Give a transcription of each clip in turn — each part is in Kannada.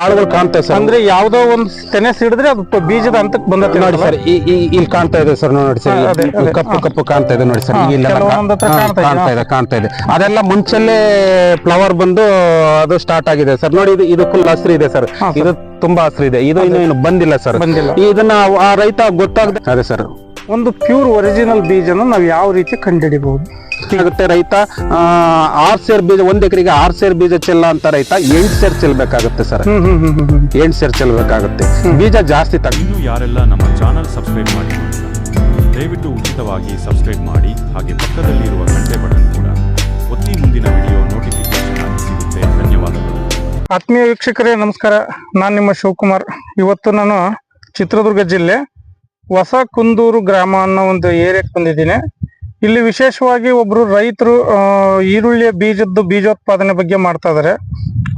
ಕಾಳುಗಳು ಕಾಣ್ತಾ ಸರ್. ಅಂದ್ರೆ ಯಾವ್ದೋ ಒಂದ್ ತೆನೆ ಸಿಡಿದ್ರೆ ಅದು ಪ- ಬೀಜದ ಹಂತಕ್ ಬಂದತ್ತೆ ನೋಡಿ ಸರ್ ಇಲ್ಲಿ ಕಾಣ್ತಾ ಇದೆ ಸರ್ ನೋಡಿ ಸರ್ ಹಾ, ಅದೇ, ಈ- ಈ ಅದೇ. ಕಪ್ಪು ಕಪ್ಪು ಕಾಣ್ತಾ ಇದೆ ನೋಡಿ ಸರ್ ಹಾ, ಇಲ್ಲೆಲ್ಲ ಕಾ- ಕೆಲವೊಂದ್ ಹತ್ರ ಹಾ, ಕಾಣ್ತಾ ಇದೆ. ಕಾಣ್ತಾ ಇದೆ ಕಾಣ್ತಾ ಇದೆ. ಅದೆಲ್ಲ ಮುಂಚೆಲ್ಲೇ ಫ್ಲವರ್ ಬಂದು ಅದು ಸ್ಟಾರ್ಟ್ ಆಗಿದೆ ಸರ್. ನೋಡಿ ಇದು ಇದು ಫುಲ್ ಹಸಿರು ಇದೆ ಸರ್. ಹಾ, ಸರ್. ಇದು ತುಂಬಾ ಹಸಿರು ಇದೆ. ಇದು ಇನ್ನು ಇನ್ನು ಬಂದಿಲ್ಲ ಸರ್. ಬಂದಿಲ್ಲ. ಇದನ್ನ ಆ ರೈತ ಗೊತ್ತಾಗದೆ ಅದೇ ಸರ್. ಒಂದು ಪ್ಯೂರ್ ಒರಿಜಿನಲ್ ಬೀಜನ ನಾವ್ ಯಾವ ರೀತಿ ಕಂಡುಹಿಡಿಬಹುದು? ಆಗುತ್ತೆ ರೈತ. ಆರು ಸೇರು ಬೀಜ ಒಂದ್ ಎಕರೆಗೆ ಆರು ಸೇರ್ ಬೀಜ ಚೆಲ್ಲ ಅಂತ ರೈತ ಎಂಟು ಸೇರ್ ಚೆಲ್ಬೇಕಾಗುತ್ತೆ ಸರ್. ಎಂಟ್ ಸೇರ್ ಚೆಲ್ಬೇಕಾಗುತ್ತೆ. ಬೀಜ ಜಾಸ್ತಿ ತಗ ಇನ್ನು ಯಾರೆಲ್ಲ ನಮ್ಮ ಚಾನಲ್ ಸಬ್ಸ್ಕ್ರೈಬ್ ಮಾಡಿ ದಯವಿಟ್ಟು ಉಚಿತವಾಗಿ ಸಬ್ಸ್ಕ್ರೈಬ್ ಮಾಡಿ ಹಾಗೆ ಪಕ್ಕದಲ್ಲಿರುವ ಗಂಟೆ ಬಟನ್ ಕೂಡ ಒತ್ತಿ ಮುಂದಿನ ವಿಡಿಯೋ ನೋಟಿಫಿಕೇಶನ್ ಆಗಿ ಸಿಗುತ್ತೆ. ಧನ್ಯವಾದಗಳು. ಆತ್ಮೀಯ ವೀಕ್ಷಕರೇ ನಮಸ್ಕಾರ. ನಾನು ನಿಮ್ಮ ಶಿವಕುಮಾರ್. ಇವತ್ತು ನಾನು ಚಿತ್ರದುರ್ಗ ಜಿಲ್ಲೆ ಹೊಸ ಕುಂದೂರು ಗ್ರಾಮ ಅನ್ನೋ ಒಂದು ಏರಿಯಾಕ್ಕೆ ಬಂದಿದ್ದೀನಿ. ಇಲ್ಲಿ ವಿಶೇಷವಾಗಿ ಒಬ್ರು ರೈತರು ಈರುಳ್ಳಿಯ ಬೀಜದ್ದು ಬೀಜೋತ್ಪಾದನೆ ಬಗ್ಗೆ ಮಾಡ್ತಾ ಇದಾರೆ.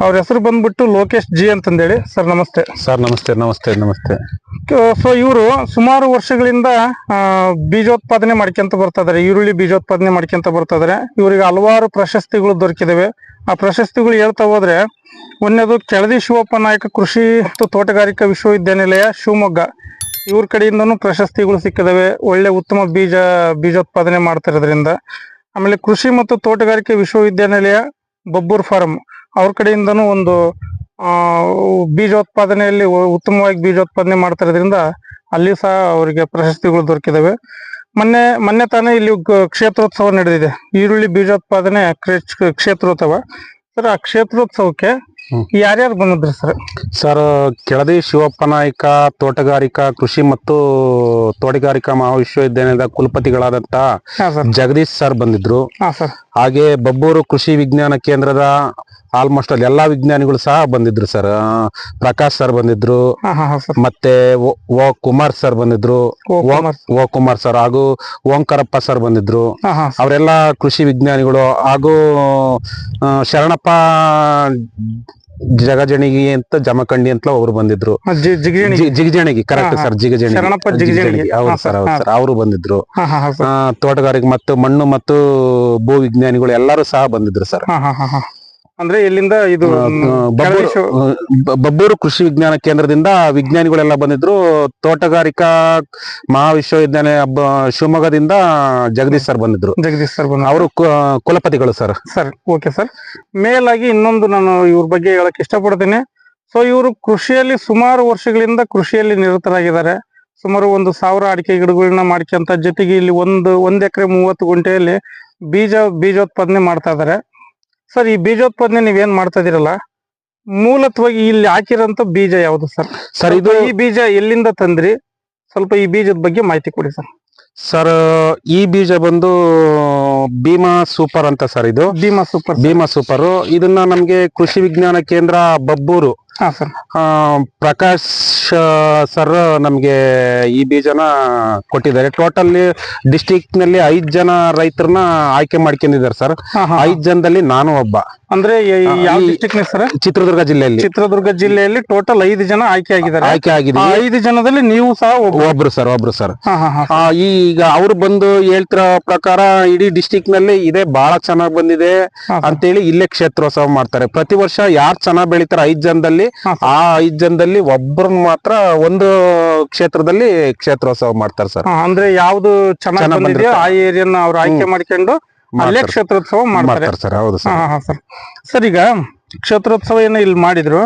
ಅವ್ರ ಹೆಸರು ಬಂದ್ಬಿಟ್ಟು ಲೋಕೇಶ್ ಜಿ ಅಂತಂದೇಳಿ. ಸರ್ ನಮಸ್ತೆ. ಸರ್ ನಮಸ್ತೆ ನಮಸ್ತೆ ನಮಸ್ತೆ. ಸೊ ಇವರು ಸುಮಾರು ವರ್ಷಗಳಿಂದ ಬೀಜೋತ್ಪಾದನೆ ಮಾಡ್ಕೊಂತ ಬರ್ತಾ ಇದಾರೆ ಈರುಳ್ಳಿ ಬೀಜೋತ್ಪಾದನೆ ಮಾಡ್ಕೊಂತ ಬರ್ತಾ ಇದಾರೆ. ಇವರಿಗೆ ಹಲವಾರು ಪ್ರಶಸ್ತಿಗಳು ದೊರಕಿದವೆ. ಆ ಪ್ರಶಸ್ತಿಗಳು ಹೇಳ್ತಾ ಹೋದ್ರೆ ಒಂದನೇದು ಕೆಳದಿ ಶಿವಪ್ಪ ನಾಯಕ ಕೃಷಿ ಮತ್ತು ತೋಟಗಾರಿಕಾ ವಿಶ್ವವಿದ್ಯಾನಿಲಯ ಶಿವಮೊಗ್ಗ. ಇವ್ರ ಕಡೆಯಿಂದನೂ ಪ್ರಶಸ್ತಿಗಳು ಸಿಕ್ಕಿದವೆ. ಒಳ್ಳೆ ಉತ್ತಮ ಬೀಜ, ಬೀಜೋತ್ಪಾದನೆ ಮಾಡ್ತಿರೋದ್ರಿಂದ. ಆಮೇಲೆ ಕೃಷಿ ಮತ್ತು ತೋಟಗಾರಿಕೆ ವಿಶ್ವವಿದ್ಯಾನಿಲಯ ಬಬ್ಬೂರ್ ಫಾರಂ ಅವ್ರ ಕಡೆಯಿಂದನೂ ಒಂದು ಬೀಜೋತ್ಪಾದನೆಯಲ್ಲಿ ಉತ್ತಮವಾಗಿ ಬೀಜೋತ್ಪಾದನೆ ಮಾಡ್ತಿರೋದ್ರಿಂದ ಅಲ್ಲಿ ಸಹ ಅವರಿಗೆ ಪ್ರಶಸ್ತಿಗಳು ದೊರಕಿದವೆ. ಮೊನ್ನೆ ಮೊನ್ನೆ ತಾನೇ ಇಲ್ಲಿ ಕ್ಷೇತ್ರೋತ್ಸವ ನಡೆದಿದೆ. ಈರುಳ್ಳಿ ಬೀಜೋತ್ಪಾದನೆ ಕ್ಷೇತ್ರೋತ್ಸವ. ಸರ್, ಆ ಕ್ಷೇತ್ರೋತ್ಸವಕ್ಕೆ. ಯಾರ್ಯಾರು ಬಂದಿದ್ರಿ ಸರ್? ಸರ್ ಕೆಳದಿ ಶಿವಪ್ಪ ನಾಯ್ಕ ತೋಟಗಾರಿಕಾ ಕೃಷಿ ಮತ್ತು ತೋಟಗಾರಿಕಾ ಮಹಾವಿಶ್ವವಿದ್ಯಾಲಯದ ಕುಲಪತಿಗಳಾದಂತ ಜಗದೀಶ್ ಸರ್ ಬಂದಿದ್ರು. ಹಾಗೆ ಬಬ್ಬೂರು ಕೃಷಿ ವಿಜ್ಞಾನ ಕೇಂದ್ರದ ಆಲ್ಮೋಸ್ಟ್ ಅಲ್ಲಿ ಎಲ್ಲಾ ವಿಜ್ಞಾನಿಗಳು ಸಹ ಬಂದಿದ್ರು ಸರ್. ಪ್ರಕಾಶ್ ಸರ್ ಬಂದಿದ್ರು. ಮತ್ತೆ ಓ- ಕುಮಾರ್ ಸರ್ ಬಂದಿದ್ರು. ಓ ಕುಮಾರ್. ಸರ್. ಹಾಗೂ ಓಂಕಾರಪ್ಪ ಸರ್ ಬಂದಿದ್ರು. ಅವರೆಲ್ಲ ಕೃಷಿ ವಿಜ್ಞಾನಿಗಳು ಹಾಗೂ ಶರಣಪ್ಪ ಜಗಜಣಿಗಿ ಅಂತ ಜಮಖಂಡಿ ಅಂತ ಅವ್ರು ಬಂದಿದ್ರು. ಜಿಗಜಣಿಗಿ ಕರೆಕ್ಟ್. ಸರ್ ಜಿಗಜಣಿಗಿ. ಹೌದು ಸರ್ ಹೌದು ಸರ್ ಅವರು ಬಂದಿದ್ರು. ತೋಟಗಾರಿಕೆ ಮತ್ತು ಮಣ್ಣು ಮತ್ತು ಭೂ ವಿಜ್ಞಾನಿಗಳು ಎಲ್ಲರೂ ಸಹ ಬಂದಿದ್ರು ಸರ್ ಅಂದ್ರೆ ಇಲ್ಲಿಂದ ಇದು ಬಬ್ಬೂರು ಕೃಷಿ ವಿಜ್ಞಾನ ಕೇಂದ್ರದಿಂದ ವಿಜ್ಞಾನಿಗಳೆಲ್ಲ ಬಂದಿದ್ರು. ತೋಟಗಾರಿಕಾ ಮಹಾವಿಶ್ವವಿದ್ಯಾಲಯ ಬ- ಶಿವಮೊಗ್ಗದಿಂದ ಜಗದೀಶ್ ಸರ್ ಬಂದಿದ್ರು. ಜಗದೀಶ್ ಸರ್ ಬಂದ ಅವರು ಕುಲಪತಿಗಳು ಸರ್. Sir okay sir. ಮೇಲಾಗಿ ಇನ್ನೊಂದು ನಾನು ಇವ್ರ ಬಗ್ಗೆ ಹೇಳಕ್ ಇಷ್ಟಪಡ್ತೀನಿ. ಸೊ ಇವರು ಕೃಷಿಯಲ್ಲಿ ಸುಮಾರು ವರ್ಷಗಳಿಂದ ಕೃಷಿಯಲ್ಲಿ ನಿರತರಾಗಿದ್ದಾರೆ. ಸುಮಾರು ಒಂದು ಸಾವಿರ ಅಡಿಕೆ ಗಿಡಗಳನ್ನ ಮಾಡ್ಕೊಂತ ಜೊತೆಗೆ ಇಲ್ಲಿ ಒಂದು ಒಂದ್ ಎಕರೆ ಮೂವತ್ತು ಗುಂಟೆಯಲ್ಲಿ ಬೀಜ ಬೀಜೋತ್ಪಾದನೆ ಮಾಡ್ತಾ ಇದ್ದಾರೆ. ಸರ್ ಈ ಬೀಜೋತ್ಪಾದನೆ ನೀವೇನ್ ಮಾಡ್ತಾ ಇದೀರಲ್ಲ ಮೂಲತ್ವಾಗಿ ಇಲ್ಲಿ ಹಾಕಿರೋಂತ ಬೀಜ ಯಾವುದು ಸರ್? ಸರ್ ಇದು ಈ ಬೀಜ ಎಲ್ಲಿಂದ ತಂದ್ರಿ? ಸ್ವಲ್ಪ ಈ ಬೀಜದ ಬಗ್ಗೆ ಮಾಹಿತಿ ಕೊಡಿ ಸರ್. ಸರ್ ಈ ಬೀಜ ಬಂದು ಭೀಮಾ ಸೂಪರ್ ಅಂತ ಸರ್ ಇದು. Bhima super Bhima super. ಇದನ್ನ ನಮ್ಗೆ ಕೃಷಿ ವಿಜ್ಞಾನ ಕೇಂದ್ರ ಬಬ್ಬೂರು ಹಾ ಸರ್ ಆ, ಸರ್ ನಮ್ಗೆ ಈ ಬೀಜನ ಕೊಟ್ಟಿದ್ದಾರೆ. ಟೋಟಲ್ ಡಿಸ್ಟಿಕ್ನಲ್ಲಿ ಐದ್ ಜನ ರೈತರನ್ನ ಆಯ್ಕೆ ಮಾಡ್ಕೊಂಡಿದ್ದಾರೆ ಸರ್ ಐದ್ ಜನದಲ್ಲಿ ನಾನು ಒಬ್ಬ. ಅಂದ್ರೆ ಯಾವ ಡಿಸ್ಟಿಕ್ ಸರ್ ಚಿತ್ರದುರ್ಗ ಜಿಲ್ಲೆಯಲ್ಲಿ. ಚಿತ್ರದುರ್ಗ ಜಿಲ್ಲೆಯಲ್ಲಿ ಟೋಟಲ್ ಐದು ಜನ ಆಯ್ಕೆ ಆಗಿದ್ದಾರೆ. ಆಯ್ಕೆ ಆಗಿದೆ. ಐದು ಜನದಲ್ಲಿ ನೀವು ಸಹ ಒಬ್ರು. ಸರ್ ಒಬ್ರು ಸರ್ ಈಗ ಅವ್ರು ಬಂದು ಹೇಳ್ತಿರೋ ಪ್ರಕಾರ ಇಡೀ ಡಿಸ್ಟಿಕ್ನಲ್ಲಿ ಇದೇ ಬಹಳ ಚೆನ್ನಾಗಿ ಬಂದಿದೆ ಅಂತ ಹೇಳಿ ಅಂತೇಳಿ ಇಲ್ಲೇ ಕ್ಷೇತ್ರೋತ್ಸವ ಮಾಡ್ತಾರೆ. ಪ್ರತಿ ವರ್ಷ ಯಾರು ಚೆನ್ನಾಗಿ ಬೆಳಿತಾರೆ ಐದ್ ಜನದಲ್ಲಿ ಆ ಐದ್ ಜನದಲ್ಲಿ ಒಬ್ಬರನ್ನ ಮಾತ್ರ ಒಂದು ಕ್ಷೇತ್ರದಲ್ಲಿ ಕ್ಷೇತ್ರೋತ್ಸವ ಮಾಡ್ತಾರೆ ಸರ್. ಅಂದ್ರೆ ಯಾವ್ದು ಚೆನ್ನಾಗಿ ಬಂದಿದೆಯೋ ಆ ಏರಿಯಾ ಏರಿಯಾನ ಅವ್ರು ಆಯ್ಕೆ ಮಾಡ್ಕೊಂಡು ಅಲ್ಲೇ. ಕ್ಷೇತ್ರೋತ್ಸವ ಮಾಡ್ತಾರೆ. ಸರ್ ಹೌದು ಹಾ ಸರ್ ಹಾ ಸರ್. ಸರ್ ಈಗ ಕ್ಷೇತ್ರೋತ್ಸವ ಏನೋ ಇಲ್ಲಿ ಮಾಡಿದ್ರು.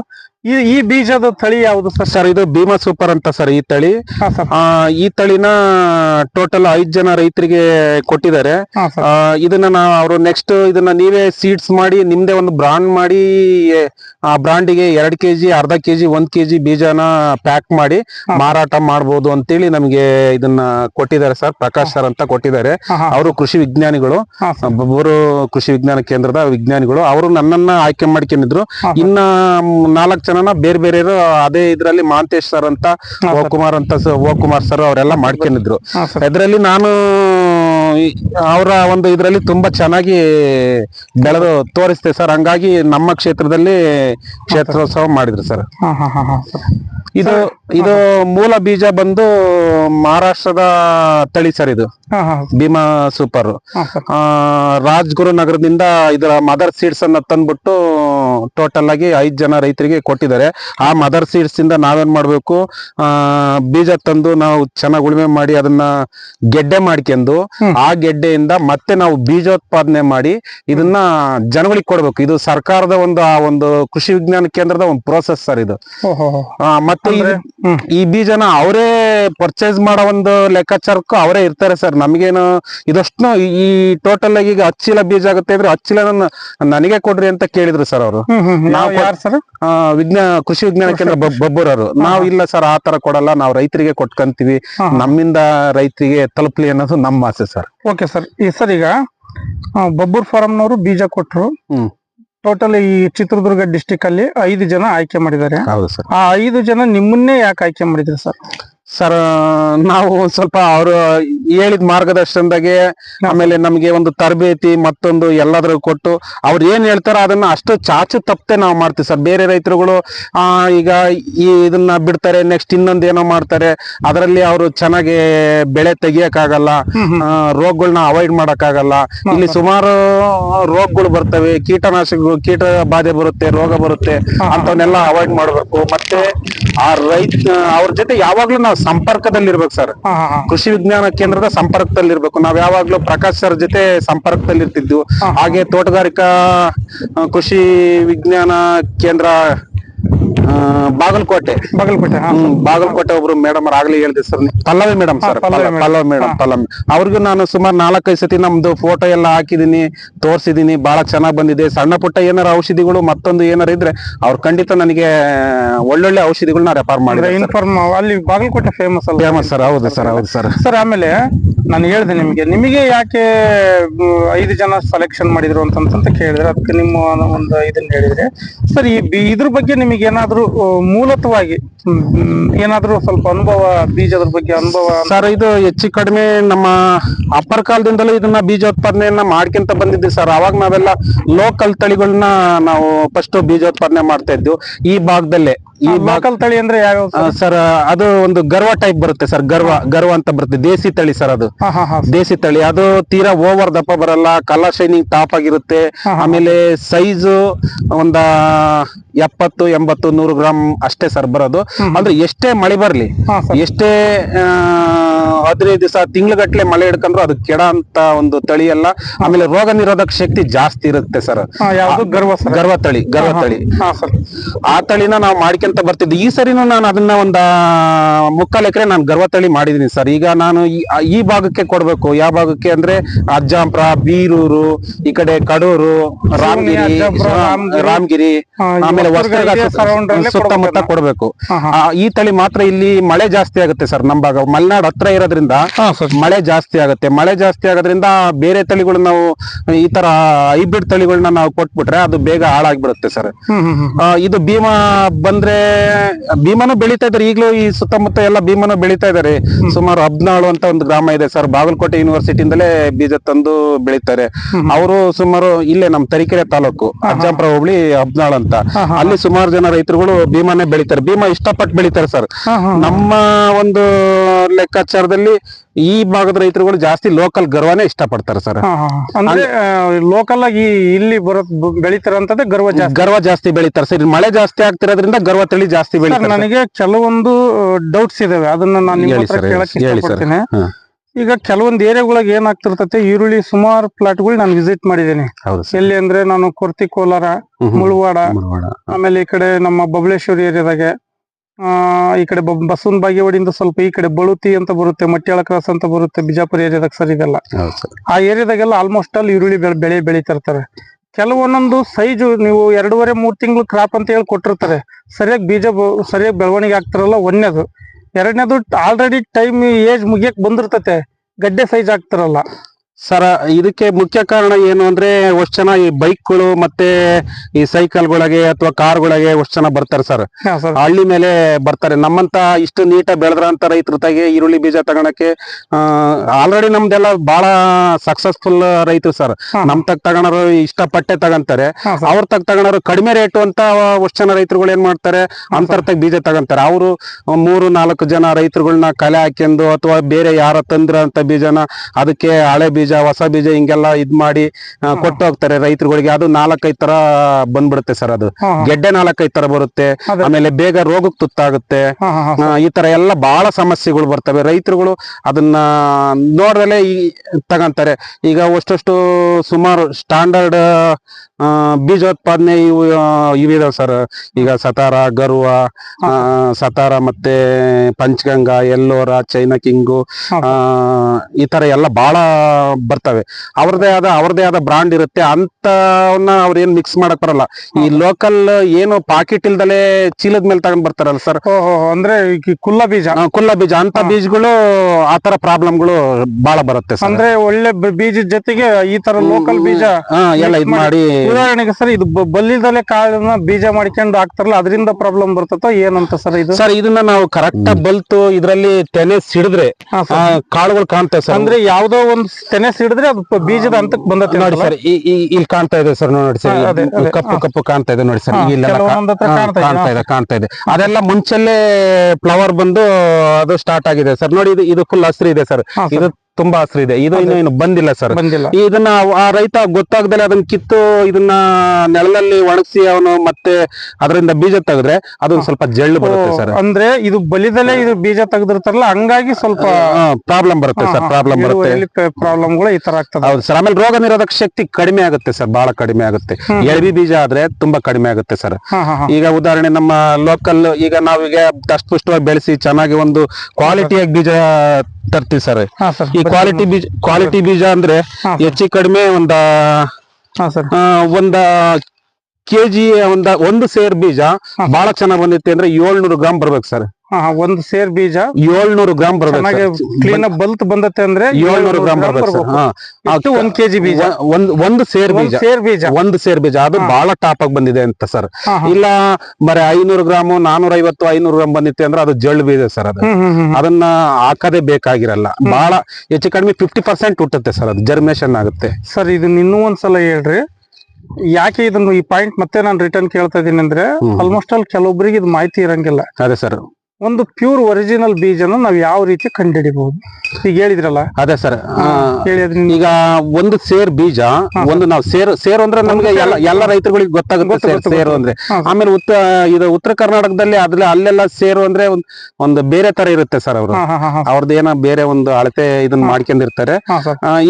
ಈ ಈ ಬೀಜದ ತಳಿ ಯಾವುದು ಸರ್? ಸರ್ ಇದು ಭೀಮಾ ಸೂಪರ್ ಅಂತ ಸರ್ ಈ ತಳಿ. ಹಾ ಸರ್. ಆ, ಈ ತಳಿನ ಟೋಟಲ್ ಐದ್ ಜನ ರೈತರಿಗೆ ಕೊಟ್ಟಿದ್ದಾರೆ. ಹಾ ಸರ್. ಆ, ಇದನ್ನ ನಾವು ಅವರು ನೆಕ್ಸ್ಟ್ ಇದನ್ನ ನೀವೇ ಸೀಡ್ಸ್ ಮಾಡಿ ನಿಮ್ದೆ ಒಂದು ಬ್ರಾಂಡ್ ಮಾಡಿ ಆ ಬ್ರಾಂಡಿಗೆ ಎರಡ್ ಕೆಜಿ ಅರ್ಧ ಕೆಜಿ ಒಂದ್ ಕೆಜಿ ಬೀಜನ ಪ್ಯಾಕ್ ಮಾಡಿ. ಮಾರಾಟ ಮಾಡ್ಬೋದು ಅಂತೇಳಿ ನಮ್ಗೆ ಇದನ್ನ ಕೊಟ್ಟಿದ್ದಾರೆ ಸರ್ ಪ್ರಕಾಶ್ ಸರ್ ಅಂತ ಕೊಟ್ಟಿದ್ದಾರೆ. ಹಾ ಹಾ. ಅವರು ಕೃಷಿ ವಿಜ್ಞಾನಿಗಳು. ಹಾ ಸರ್. ಬಬ್ಬೂರು ಕೃಷಿ ವಿಜ್ಞಾನ ಕೇಂದ್ರದ ವಿಜ್ಞಾನಿಗಳು. ಅವರು ನನ್ನನ್ನ ಆಯ್ಕೆ ಮಾಡ್ಕೊಂಡಿದ್ರು. ಹಾ, ಸರ್. ಇನ್ನ ನಾಲ್ಕು ಜನನ ಬೇರೆ ಬೇರೆ ಅದೇ ಇದ್ರಲ್ಲಿ ಮಹಾಂತೇಶ್ ಸರ್ ಅಂತ ಓಕುಮಾರ್ ಓ ಸರ್. ಕುಮಾರ್ ಅಂತ ಓಕುಮಾರ್ ಓ ಕುಮಾರ್ ಸರ್ ಅವರೆಲ್ಲ ಮಾಡ್ಕೊಂಡಿದ್ರು ಅದರಲ್ಲಿ ನಾನು ಅವರ ಒಂದು ಇದರಲ್ಲಿ ತುಂಬಾ ಚೆನ್ನಾಗಿ ಬೆಳೆದು ತೋರಿಸ್ತೆ ಸರ್ ಹಂಗಾಗಿ ನಮ್ಮ ಕ್ಷೇತ್ರದಲ್ಲಿ ಕ್ಷೇತ್ರೋತ್ಸವ ಮಾಡಿದ್ರು ಸರ್. ಇದು ಇದು ಮೂಲ ಬೀಜ ಬಂದು ಮಹಾರಾಷ್ಟ್ರದ ತಳಿ ಸರ್ ಇದು. ಭೀಮಾ ಸೂಪರ್ ರಾಜ್ಗುರು ನಗರದಿಂದ ಇದರ ಮದರ್ ಸೀಡ್ಸ್ ಅನ್ನ ತಂದ್ಬಿಟ್ಟು ಟೋಟಲ್ ಆಗಿ ಐದು ಜನ ರೈತರಿಗೆ ಕೊಟ್ಟಿದ್ದಾರೆ. ಆ ಮದರ್ ಸೀಡ್ಸ್ ಇಂದ ನಾವೇನ್ ಮಾಡ್ಬೇಕು? ಆ ಬೀಜ ತಂದು ನಾವು ಚೆನ್ನಾಗಿ ಉಳುಮೆ ಮಾಡಿ ಅದನ್ನ ಗೆಡ್ಡೆ ಮಾಡ್ಕೊಂಡು. ಆ ಗೆಡ್ಡೆಯಿಂದ ಮತ್ತೆ ನಾವು ಬೀಜೋತ್ಪಾದನೆ ಮಾಡಿ ಇದನ್ನ ಜನಗಳಿಗೆ ಕೊಡ್ಬೇಕು. ಇದು ಸರ್ಕಾರದ ಒಂದು ಆ ಒಂದು ಕೃಷಿ ವಿಜ್ಞಾನ ಕೇಂದ್ರದ ಒಂದು ಪ್ರೋಸೆಸ್ ಸರ್ ಇದು. ಮತ್ತೆ ಈ ಬೀಜನ ಅವರೇ ಪರ್ಚೇಸ್ ಮಾಡೋ ಒಂದು ಲೆಕ್ಕಾಚಾರಕ್ಕೂ ಅವರೇ ಇರ್ತಾರೆ ಸರ್. ನಮಗೇನು ಇದಷ್ಟು ಈ ಟೋಟಲ್ ಆಗಿ ಈಗ ಹಚ್ಚಿಲ ಬೀಜ ಆಗುತ್ತೆ ಅಂದ್ರೆ ಹಚ್ಚಿಲ ನನಗೆ ಕೊಡ್ರಿ ಅಂತ ಕೇಳಿದ್ರು ಸರ್ ಅವರು. ನಾವು ಯಾರು ಸರ್? ವಿಜ್ಞಾನ ಕೃಷಿ ವಿಜ್ಞಾನ ಕೇಂದ್ರ ಬಬ್- ಬಬ್ಬೂರವರು. ನಾವು ಇಲ್ಲ ಸರ್ ಆ ತರ ಕೊಡಲ್ಲ. ನಾವು ರೈತರಿಗೆ ಕೊಟ್ಕಂತೀವಿ. ನಮ್ಮಿಂದ ರೈತರಿಗೆ ತಲುಪ್ಲಿ ಅನ್ನೋದು ನಮ್ಮ ಆಸೆ ಸರ್. Okay sir. ಈ ಸರ್ ಈಗ ಬಬ್ಬುರ್ ಫಾರಂನವರು ಬೀಜ ಕೊಟ್ಟರು. ಟೋಟಲ್ ಈ ಚಿತ್ರದುರ್ಗ ಡಿಸ್ಟಿಕ್ ಅಲ್ಲಿ ಐದು ಜನ ಆಯ್ಕೆ ಮಾಡಿದ್ದಾರೆ. ಆ ಐದು ಜನ ನಿಮ್ಮನ್ನೇ ಯಾಕೆ ಆಯ್ಕೆ ಮಾಡಿದ್ರು ಸರ್? ಸರ್ ನಾವು ಸ್ವಲ್ಪ ಅವರು ಹೇಳಿದ ಮಾರ್ಗದರ್ಶನದಾಗೆ ಆಮೇಲೆ ನಮಗೆ ಒಂದು ತರಬೇತಿ ಮತ್ತೊಂದು ಎಲ್ಲಾದ್ರೂ ಕೊಟ್ಟು ಅವ್ರು ಏನ್ ಹೇಳ್ತಾರೋ ಅದನ್ನ ಅಷ್ಟು ಚಾಚು ತಪ್ಪತ್ತೆ ನಾವು ಮಾಡ್ತೀವಿ ಸರ್. ಬೇರೆ ರೈತರುಗಳು ಆ ಈಗ ಈ ಇದನ್ನ ಬಿಡ್ತಾರೆ ನೆಕ್ಸ್ಟ್ ಇನ್ನೊಂದ್ ಏನೋ ಮಾಡ್ತಾರೆ ಅದರಲ್ಲಿ ಅವರು ಚೆನ್ನಾಗಿ ಬೆಳೆ ತೆಗಿಯಕ್ಕಾಗಲ್ಲ ರೋಗಗಳನ್ನ ಅವಾಯ್ಡ್ ಮಾಡಕ್ಕಾಗಲ್ಲ. ಇಲ್ಲಿ ಸುಮಾರು ರೋಗಗಳು ಬರ್ತವೆ ಕೀಟನಾಶಕಗಳು ಕೀಟ ಬಾಧೆ ಬರುತ್ತೆ ರೋಗ ಬರುತ್ತೆ ಅಂತವನ್ನೆಲ್ಲ ಅವಾಯ್ಡ್ ಮಾಡ್ಬೇಕು. ಮತ್ತೆ ಆ ರೈತ ಅವ್ರ ಜೊತೆ ಯಾವಾಗ್ಲೂ ನಾವು ಸಂಪರ್ಕದಲ್ಲಿ ಇರ್ಬೇಕು ಸರ್ ಕೃಷಿ ವಿಜ್ಞಾನ ಕೇಂದ್ರದ ಸಂಪರ್ಕದಲ್ಲಿ ಇರ್ಬೇಕು ನಾವ್ ಯಾವಾಗ್ಲೂ ಪ್ರಕಾಶ್ ಸರ್ ಜೊತೆ ಸಂಪರ್ಕದಲ್ಲಿ ಇರ್ತಿದ್ವು ಹಾಗೆ ತೋಟಗಾರಿಕಾ ಕೃಷಿ ವಿಜ್ಞಾನ ಕೇಂದ್ರ ಬಾಗಲಕೋಟೆ. ಬಾಗಲಕೋಟೆ ಹ್ಮ್ ಬಾಗಲಕೋಟೆ ಒಬ್ರು ಮೇಡಮ್ ಆಗ್ಲಿ ಹೇಳಿದೆ sir Pallavi madam sir Pallavi madam. Pallavi madam Pallavi. ಅವ್ರಿಗೂ ನಾನು ಸುಮಾರು ನಾಲ್ಕೈದು ಸತಿ ನಮ್ದು ಫೋಟೋ ಎಲ್ಲ ಹಾಕಿದೀನಿ ತೋರ್ಸಿದೀನಿ ಬಹಳ ಚೆನ್ನಾಗ್ ಬಂದಿದೆ. ಸಣ್ಣ ಪುಟ್ಟ ಏನಾರ ಔಷಧಿಗಳು ಮತ್ತೊಂದು ಏನಾರ ಇದ್ರೆ ಅವ್ರು ಖಂಡಿತ ನನಗೆ ಒಳ್ಳೊಳ್ಳೆ ಔಷಧಿಗಳನ್ನ ರೆಫರ್ ಮಾಡಿದ್ರೆ ಇನ್ಫಾರ್ಮ್ ಅಲ್ಲಿ ಬಾಗಲಕೋಟೆ ಫೇಮಸ್ ಅಲ್ಲ ಫೇಮಸ್ ಸರ್ ಹೌದು ಸರ್ ಹೌದು ಸರ್. ಸರ್ ಆಮೇಲೆ ನಾನು ಹೇಳಿದೆ ನಿಮಗೆ ನಿಮಗೆ ಯಾಕೆ ಐದು ಜನ ಸೆಲೆಕ್ಷನ್ ಮಾಡಿದ್ರು ಅಂತಂತ ಕೇಳಿದ್ರೆ ಅದಕ್ಕೆ ನಿಮ್ಮ ಒಂದು ಇದನ್ನ ಹೇಳಿದ್ರೆ. ಸರ್ ಈ ಇದ್ರ ಬಗ್ಗೆ ನಿಮಗೆ ಏನಾದರೂ ಮೂಲತವಾಗಿ ಏನಾದ್ರು ಸ್ವಲ್ಪ ಅನುಭವ ಬೀಜದ ಬಗ್ಗೆ ಅನುಭವ ಸರ್, ಇದು ಹೆಚ್ಚು ಕಡಿಮೆ ನಮ್ಮ ಅಪ್ಪರ್ ಕಾಲದಿಂದಲೂ ಇದನ್ನ ಬೀಜ ಉತ್ಪಾದನೆಯನ್ನ ಮಾಡ್ಕೊಂತ ಬಂದಿದ್ವಿ ಸರ್. ಅವಾಗ ನಾವೆಲ್ಲ ಲೋಕಲ್ ತಳಿಗಳನ್ನ ನಾವು ಫಸ್ಟ್ ಬೀಜೋತ್ಪಾದನೆ ಮಾಡ್ತಾ ಇದ್ವು. ಈ ಭಾಗದಲ್ಲೇ. ಈ ಲೋಕಲ್ ತಳಿ ಅಂದ್ರೆ ಸರ್ ಅದು ಒಂದು ಗರ್ವ ಟೈಪ್ ಬರುತ್ತೆ ಸರ್ ಗರ್ವ ಗರ್ವ ಅಂತ ಬರುತ್ತೆ. ದೇಸಿ ತಳಿ ಸರ್ ಅದು. ದೇಸಿ ತಳಿ. ಅದು ತೀರಾ ಓವರ್ ದಪ್ಪ ಬರಲ್ಲ ಕಲರ್ ಶೈನಿಂಗ್ ಟಾಪ್ ಆಗಿರುತ್ತೆ. ಆಮೇಲೆ ಸೈಜು ಒಂದ ಎಪ್ಪತ್ತು ಎಂಬತ್ತು ನೂರು ಗ್ರಾಮ್ ಅಷ್ಟೇ ಸರ್ ಬರೋದು. ಅಂದ್ರೆ ಎಷ್ಟೇ ಮಳೆ ಬರ್ಲಿ ಎಷ್ಟೇ ಹದಿನೈದು ದಿವಸ ತಿಂಗ್ಳುಗಟ್ಲೆ ಮಳೆ ಹಿಡ್ಕೊಂಡ್ರು ಅದು ಕೆಡ ಅಂತ ಒಂದು ತಳಿ ಅಲ್ಲ ಆಮೇಲೆ ರೋಗ ನಿರೋಧಕ ಶಕ್ತಿ ಜಾಸ್ತಿ ಇರುತ್ತೆ ಸರ್. ಗರ್ವ ಗರ್ವ ತಳಿ ಗರ್ವ ತಳಿ. ಆ ತಳಿನ ನಾವು ಮಾಡ್ಕೊಂತ ಬರ್ತಿದ್ವಿ. ಈ ಸರಿನೂ ನಾನು ಅದನ್ನ ಒಂದ ಮುಕ್ಕಾಲ್ ಎಕರೆ ನಾನು ಗರ್ವ ತಳಿ ಮಾಡಿದೀನಿ ಸರ್. ಈಗ ನಾನು ಈ- ಭಾಗಕ್ಕೆ ಕೊಡ್ಬೇಕು. ಯಾವ ಭಾಗಕ್ಕೆ ಅಂದ್ರೆ ಅಜ್ಜಾಂಪುರ ಬೀರೂರು ಈ ಕಡೆ ಕಡೂರು ರಾಮಗಿರಿ ರಾಮಗಿರಿ. ಆಮೇಲೆ ಸುತ್ತಮುತ್ತ ಕೊಡ್ಬೇಕು. ಆ, ಈ ತಳಿ ಮಾತ್ರ ಇಲ್ಲಿ ಮಳೆ ಜಾಸ್ತಿ ಆಗುತ್ತೆ ಸರ್ ನಮ್ಮ ಭಾಗ ಮಲೆನಾಡು ಹತ್ರ ಇರೋದ್ರಿಂದ ಹಾ ಸರ್. ಮಳೆ ಜಾಸ್ತಿ ಆಗುತ್ತೆ. ಮಳೆ ಜಾಸ್ತಿ ಆಗೋದ್ರಿಂದ ಬೇರೆ ತಳಿಗಳು ನಾವು ಈ ತರ ಹೈಬ್ರಿಡ್ ತಳಿಗಳನ್ನ ನಾವು ಕೊಟ್ಬಿಟ್ರೆ ಅದು ಬೇಗ ಹಾಳಾಗ್ಬಿಡುತ್ತೆ ಸರ್. ಹ್ಮ್ ಹ್ಮ್ ಹ್ಮ್ ಆ, ಇದು ಭೀಮಾ ಬಂದ್ರೆ ಭೀಮನು ಬೆಳೀತಾ ಇದಾರೆ. ಈಗಲೂ ಈ ಸುತ್ತಮುತ್ತ ಎಲ್ಲ ಭೀಮನು ಬೆಳೀತಾ ಇದಾರೆ. ಸುಮಾರು ಹಬ್ನಾಳು ಅಂತ ಒಂದು ಗ್ರಾಮ ಇದೆ ಸರ್. ಬಾಗಲಕೋಟೆ ಯೂನಿವರ್ಸಿಟಿಯಿಂದಲೇ ಬೀಜ ತಂದು ಬೆಳೀತಾರೆ. ಅವರು ಸುಮಾರು ಇಲ್ಲೇ ನಮ್ಮ ತರೀಕೆರೆ ತಾಲೂಕು ಅಜ್ಜಾಪುರ ಹೋಬಳಿ ಹದ್ನಾಳು ಅಂತ. ಅಲ್ಲಿ ಸುಮಾರು ಜನ ರೈತರುಗಳು ಭೀಮಾನೇ ಬೆಳಿತಾರೆ. ಭೀಮಾ ಇಷ್ಟಪಟ್ಟು ಬೆಳಿತಾರೆ ಸರ್. ನಮ್ಮ ಒಂದು ಲೆಕ್ಕಾಚಾರದಲ್ಲಿ ಈ ಭಾಗದ ರೈತರುಗಳು ಜಾಸ್ತಿ ಲೋಕಲ್ ಗರ್ವನೇ ಇಷ್ಟಪಡ್ತಾರೆ ಸರ್. ಅಂದ್ರೆ ಲೋಕಲ್ ಆಗಿ ಇಲ್ಲಿ ಬರೋದ್ ಬೆಳಿತಾರಂತದೇ ಗರ್ವ ಜಾಸ್ತಿ. ಗರ್ವ ಜಾಸ್ತಿ ಬೆಳಿತಾರೆ ಸರ್. ಮಳೆ ಜಾಸ್ತಿ ಆಗ್ತಿರೋದ್ರಿಂದ ಗರ್ವ ತಳಿ ಜಾಸ್ತಿ ಬೆಳಿತಾರೆ ನನಗೆ ಕೆಲವೊಂದು ಡೌಟ್ಸ್ ಇದಾವೆ. ಅದನ್ನ ನಾನು ಹೇಳಿ ಸರ್ ಕೇಳಕ್ ಇಷ್ಟಪಡ್ತೀನಿ. ಈಗ ಕೆಲವೊಂದು ಏರಿಯಾಗಳಿಗೆ ಏನಾಗ್ತಿರ್ತೈತೆ? ಈರುಳ್ಳಿ ಸುಮಾರು ಪ್ಲಾಟ್ಗಳು ನಾನು ವಿಸಿಟ್ ಮಾಡಿದ್ದೀನಿ ಸರ್. ಎಲ್ಲಿ ಅಂದ್ರೆ ನಾನು ಕೊರ್ತಿ ಕೋಲಾರ. ಮುಳವಾಡ. ಆಮೇಲೆ ಈ ಕಡೆ ನಮ್ಮ ಬಬಲೇಶ್ವರಿ ಏರಿಯಾದಾಗೆ ಆ ಈ ಕಡೆ ಬಸವನ ಬಾಗೇವಾಡಿಯಿಂದ ಸ್ವಲ್ಪ ಈ ಕಡೆ ಬಳುತಿ ಅಂತ ಬರುತ್ತೆ ಮಟ್ಯಾಳ ಕ್ರಾಸ್ ಅಂತ ಬರುತ್ತೆ ಬಿಜಾಪುರ ಏರಿಯಾದಾಗ ಸರ್ ಇದೆಲ್ಲ. ಆ ಏರಿಯಾದಾಗೆಲ್ಲ ಆಲ್ಮೋಸ್ಟ್ ಅಲ್ಲಿ ಈರುಳ್ಳಿ ಬೆಳೆ ಬೆಳೆ ಬೆಳಿತಿರ್ತಾರೆ. ಕೆಲವೊಂದೊಂದು ಸೈಜು ನೀವು ಎರಡೂವರೆ ಮೂರ್ ತಿಂಗಳು ಕ್ರಾಪ್ ಅಂತ ಹೇಳಿ ಕೊಟ್ಟಿರ್ತಾರೆ. ಸರಿಯಾಗಿ ಬೀಜ ಸರಿಯಾಗಿ ಬೆಳವಣಿಗೆ ಆಗ್ತಿರಲ್ಲ ಒಂದನೇದು ಎರಡನೇದು ಆಲ್ರೆಡಿ ಟೈಮ್ ಏಜ್ ಮುಗಿಯಕ್ ಬಂದಿರ್ತತೆ. ಗಡ್ಡೆ ಸೈಜ್ ಆಗ್ತಿರಲ್ಲ ಸರ್ ಇದಕ್ಕೆ ಮುಖ್ಯ ಕಾರಣ ಏನು ಅಂದ್ರೆ ಅಷ್ಟು ಜನ ಈ ಬೈಕ್ಗಳು ಮತ್ತೆ ಈ ಸೈಕಲ್ಗಳಿಗೆ ಅಥವಾ ಕಾರ್ಗಳಿಗೆ ಅಷ್ಟು ಜನ ಬರ್ತಾರೆ ಸರ್? ಹಳ್ಳಿ ಮೇಲೆ ಬರ್ತಾರೆ. ನಮ್ಮಂತ ಇಷ್ಟು ನೀಟಾಗಿ ಬೆಳೆದ್ರಂತ ರೈತರ ತಾಗೆ ಈರುಳ್ಳಿ ಬೀಜ ತಗೊಳಕ್ಕೆ ಆಲ್ರೆಡಿ ನಮ್ದೆಲ್ಲ ಬಹಳ ಸಕ್ಸಸ್ಫುಲ್ ರೈತರು ಸರ್. ನಮ್ ತಗ್ ತಗೋಣರು ಇಷ್ಟಪಟ್ಟೆ ತಗೊಂತಾರೆ. ಅವ್ರ ತಗ್ ತಗೋಣರು ಕಡಿಮೆ ರೇಟು ಅಂತ ಅಷ್ಟು ಜನ ರೈತರುಗಳು ಏನ್ ಮಾಡ್ತಾರೆ? ಅಂತರ್ ತಗ್ ಬೀಜ ತಗೊಂತಾರೆ. ಅವರು ಮೂರು ನಾಲ್ಕು ಜನ ರೈತರುಗಳನ್ನ ಕಲೆ ಹಾಕೊಂಡು ಅಥವಾ ಬೇರೆ ಯಾರ ತಂದ್ರ ಅಂತ ಬೀಜನ ಅದಕ್ಕೆ ಹಳೆ ಬೀಜ ಬೀಜ ಹೊಸ ಬೀಜ ಹಿಂಗೆಲ್ಲ ಇದ್ ಮಾಡಿ ಕೊಟ್ಟು ಹೋಗ್ತಾರೆ ರೈತರುಗಳಿಗೆ. ಅದು ನಾಲ್ಕೈದು ತರ ಬಂದ್ಬಿಡುತ್ತೆ ಸರ್ ಅದು. ಗೆಡ್ಡೆ ನಾಲ್ಕೈದು ತರ ಬರುತ್ತೆ. ಆಮೇಲೆ ಬೇಗ ರೋಗಕ್ಕೆ ತುತ್ತಾಗುತ್ತೆ. ಈ ತರ ಎಲ್ಲ ಬಹಳ ಸಮಸ್ಯೆಗಳು ಬರ್ತವೆ. ರೈತರುಗಳು ಅದನ್ನ ನೋಡ್ದಲೆ ಈ ತಗಂತಾರೆ. ಈಗ ಅಷ್ಟಷ್ಟು ಸುಮಾರು ಸ್ಟ್ಯಾಂಡರ್ಡ್ ಬೀಜೋತ್ಪಾದನೆ ಇವು ಆ, ಇವಿದಾವೆ ಸರ್. ಈಗ ಸತಾರ ಗರ್ವ ಆ, ಸತಾರ ಮತ್ತೆ ಪಂಚಗಂಗಾ ಎಲ್ಲೋರ ಚೈನಾ ಕಿಂಗು ಆ, ಈ ತರ ಎಲ್ಲ ಬಹಳ ಬರ್ತವೆ. ಅವ್ರದೇ ಆದ ಅವ್ರದೇ ಆದ ಬ್ರಾಂಡ್ ಇರುತ್ತೆ. ಅಂತವನ್ನ ಅವ್ರ ಏನ್ ಮಿಕ್ಸ್ ಮಾಡಕ್ ಬರಲ್ಲ. ಈ ಲೋಕಲ್ ಏನು ಪಾಕೆಟ್ ಇಲ್ದಲೆ ಚೀಲದ ಮೇಲೆ ತಗೊಂಡ್ ಬರ್ತಾರಲ್ಲ ಸರ್ ಅಂದ್ರೆ ಕುಲ್ಲ ಬೀಜ. ಕುಲ್ಲ ಬೀಜ. ಅಂತ ಬೀಜಗಳು ಆ ತರ ಪ್ರಾಬ್ಲಮ್ಗಳು ಬಹಳ ಬರುತ್ತೆ ಅಂದ್ರೆ ಒಳ್ಳೆ ಬೀಜದ ಜೊತೆಗೆ ಈ ತರ ಲೋಕಲ್ ಬೀಜ ಹಾ ಎಲ್ಲ ಇದ್ ಮಾಡಿ ಉದಾಹರಣೆಗೆ ಸರ್ ಇದು ಬಲ್ಲಿದಲ್ಲೇ ಬಲ್ಲಿದಲೆ ಕಾಳನ್ನ ಬೀಜ ಮಾಡ್ಕೊಂಡು ಹಾಕ್ತಾರಲ್ಲ ಅದರಿಂದ ಪ್ರಾಬ್ಲಮ್ ಬರ್ತತೋ ಏನಂತ ಸರ್ ಇದು? ಸರ್ ಇದನ್ನ ನಾವು ಕರೆಕ್ಟ್ ಬಲ್ತು ಇದ್ರಲ್ಲಿ ತೆನೆ ಸಿಡಿದ್ರೆ ಕಾಳುಗಳು ಕಾಣ್ತವೆ ಸರ್. ಅಂದ್ರೆ ಯಾವ್ದೋ ಒಂದ್ ತೆನೆ ಸಿಡಿದ್ರೆ ಅದು ಬೀಜದ ಹಂತಕ್ಕೆ ಬಂದತ್ತೆ ನೋಡಿ ಸರ್ ಇಲ್ಲಿ ಕಾಣ್ತಾ ಇದೆ ಸರ್ ನೋಡಿ ಸರ್ ಕಪ್ಪು ಕಪ್ಪು ಕಾಣ್ತಾ ಇದೆ ನೋಡಿ ಸರ್ ಕಾಣ್ತಾ ಇದೆ, ಕಾಣ್ತಾ ಇದೆ ಅದೆಲ್ಲ ಮುಂಚೆಲ್ಲೇ ಫ್ಲವರ್ ಬಂದು ಅದು ಸ್ಟಾರ್ಟ್ ಆಗಿದೆ ಸರ್. ನೋಡಿ ಇದು ಇದು ಫುಲ್ ಹಸಿರು ಇದೆ ಸರ್. ಇದು ತುಂಬಾ ಹಸಿರು ಇದೆ. ಇದು ಇನ್ನೇನು ಇನ್ನು ಬಂದಿಲ್ಲ ಸರ್. ಬಂದಿಲ್ಲ. ಇದನ್ನ ಆ ರೈತ ಗೊತ್ತಾಗ್ದಲೆ ಅದನ್ನ ಕಿತ್ತು ಇದನ್ನ ನೆಲದಲ್ಲಿ ಒಣಗಿಸಿ ಅವನು ಮತ್ತೆ ಅದರಿಂದ ಬೀಜ ತೆಗೆದ್ರೆ ಅದೊಂದು ಸ್ವಲ್ಪ ಜಳ್ಳು ಬರುತ್ತೆ ಸರ್. ಅಂದ್ರೆ ಇದು ಬಲಿದಲೆ ಇದು ಬೀಜ ತೆಗೆದಿರ್ತಾರಲ್ಲ ಹಂಗಾಗಿ ಸ್ವಲ್ಪ ಪ್ರಾಬ್ಲಮ್ ಬರುತ್ತೆ ಸರ್ ಪ್ರಾಬ್ಲಮ್ ಬರುತ್ತೆ. ಪ್ರಾಬ್ಲಮ್ಗಳು ಈ ತರ ಆಗ್ತದೆ. ಹೌದು ಸರ್ ಆಮೇಲೆ ರೋಗ ನಿರೋಧಕ ಶಕ್ತಿ ಕಡಿಮೆ ಆಗುತ್ತೆ ಸರ್ ಬಹಳ ಕಡಿಮೆ ಆಗುತ್ತೆ. ಎಳವಿ ಬೀಜ ಆದ್ರೆ ತುಂಬಾ ಕಡಿಮೆ ಆಗುತ್ತೆ ಸರ್. ಈಗ ಉದಾಹರಣೆ ನಮ್ಮ ಲೋಕಲ್ ಈಗ ನಾವೀಗ ದಷ್ಟ ಪುಷ್ಟವಾಗಿ ಬೆಳೆಸಿ ಚೆನ್ನಾಗಿ ಒಂದು ಕ್ವಾಲಿಟಿಯಾಗಿ ಬೀಜ ತರ್ತೀವಿ ಸರ್. ಹಾ ಸರ್ ಈ ಕ್ವಾಲಿಟಿ ಬೀಜ ಕ್ವಾಲಿಟಿ ಬೀಜ ಅಂದ್ರೆ ಹೆಚ್ಚು ಕಡಿಮೆ ಒಂದ ಹಾ ಸರ್. ಆ, ಒಂದ ಕೆಜಿ ಒಂದ ಒಂದು ಸೇರ್ ಬೀಜ ಬಹಳ ಚೆನ್ನಾಗ್ ಬಂದಿತ್ತೆ ಅಂದ್ರೆ ಏಳ್ನೂರು ಗ್ರಾಮ್ ಬರ್ಬೇಕು ಸರ್. ಒಂದ್ ಸೇರ್ ಬೀಜ. ಏಳ್ನೂರು ಗ್ರಾಮ್ ಬರ್ಬೇಕು ಕ್ಲೀನ್ ಅಪ್ ಬಲ್ತ್ ಬಂದತ್ತೆ ಅಂದ್ರೆ ಏಳ್ನೂರು ಗ್ರಾಮ್ ಬರ್ಬೇಕು ಒಂದ್ ಕೆಜಿ ಬೀಜ. ಒಂದ್ ಒಂದು ಸೇರ್ ಬೀಜ. ಸೇರ್ ಬೀಜ. ಒಂದು ಸೇರ್ ಬೀಜ. ಅದು ಬಹಳ ಟಾಪ್ ಆಗಿ ಬಂದಿದೆ ಅಂತ ಸರ್. ಇಲ್ಲ ಬರ ಐನೂರು ಗ್ರಾಮ್ ನಾನೂರ ಐವತ್ತು ಐನೂರು ಗ್ರಾಮ್ ಬಂದಿತ್ತು ಅಂದ್ರೆ ಅದು ಜಳ್ ಬೀಜ ಸರ್ ಅದು. ಅದನ್ನ ಹಾಕದೇ ಬೇಕಾಗಿರಲ್ಲ. ಬಹಳ ಹೆಚ್ಚು ಕಡಿಮೆ ಫಿಫ್ಟಿ ಪರ್ಸೆಂಟ್ ಹುಟ್ಟುತ್ತೆ ಸರ್ ಅದು. ಜರ್ಮೇಷನ್ ಆಗುತ್ತೆ. ಸರ್ ಇದನ್ನ ಇನ್ನೂ ಒಂದ್ಸಲ ಹೇಳ್ರಿ. ಯಾಕೆ ಇದನ್ನು ಈ ಪಾಯಿಂಟ್ ಮತ್ತೆ ನಾನು ರಿಟರ್ನ್ ಕೇಳ್ತಾ ಇದೀನಿ ಅಂದ್ರೆ ಆಲ್ಮೋಸ್ಟ್ ಆಲ್ ಕೆಲವೊಬ್ಬರಿಗೆ ಇದು ಮಾಹಿತಿ ಇರಂಗಿಲ್ಲ. ಅದೇ ಸರ್. ಒಂದು ಪ್ಯೂರ್ ಒರಿಜಿನಲ್ ಬೀಜನ ನಾವು ಯಾವ ರೀತಿ ಕಂಡುಹಿಡಿಬಹುದು ಈಗ ಹೇಳಿದ್ರಲ್ಲ. ಅದೇ ಸರ್ ಈಗ ಒಂದು ಸೇರ್ ಬೀಜ ಒಂದು ನಾವು ಸೇರು ಸೇರು ಅಂದ್ರೆ ನಮ್ಗೆ ಎಲ್ಲ ರೈತರುಗಳಿಗೆ ಗೊತ್ತಾಗುತ್ತೆ ಗೊತ್ತು, ಸೇರು ಅಂದ್ರೆ. ಆಮೇಲೆ ಉತ್ತ ಇದು ಉತ್ತರ ಕರ್ನಾಟಕದಲ್ಲಿ ಅದ್ರಲ್ಲಿ ಅಲ್ಲೆಲ್ಲ ಸೇರು ಅಂದ್ರೆ ಒಂದ್ ಬೇರೆ ತರ ಇರುತ್ತೆ ಸರ್ ಅವರು. ಅವ್ರದ್ದು ಏನೋ ಬೇರೆ ಒಂದು ಅಳತೆ ಇದನ್ನ ಮಾಡ್ಕೊಂಡಿರ್ತಾರೆ.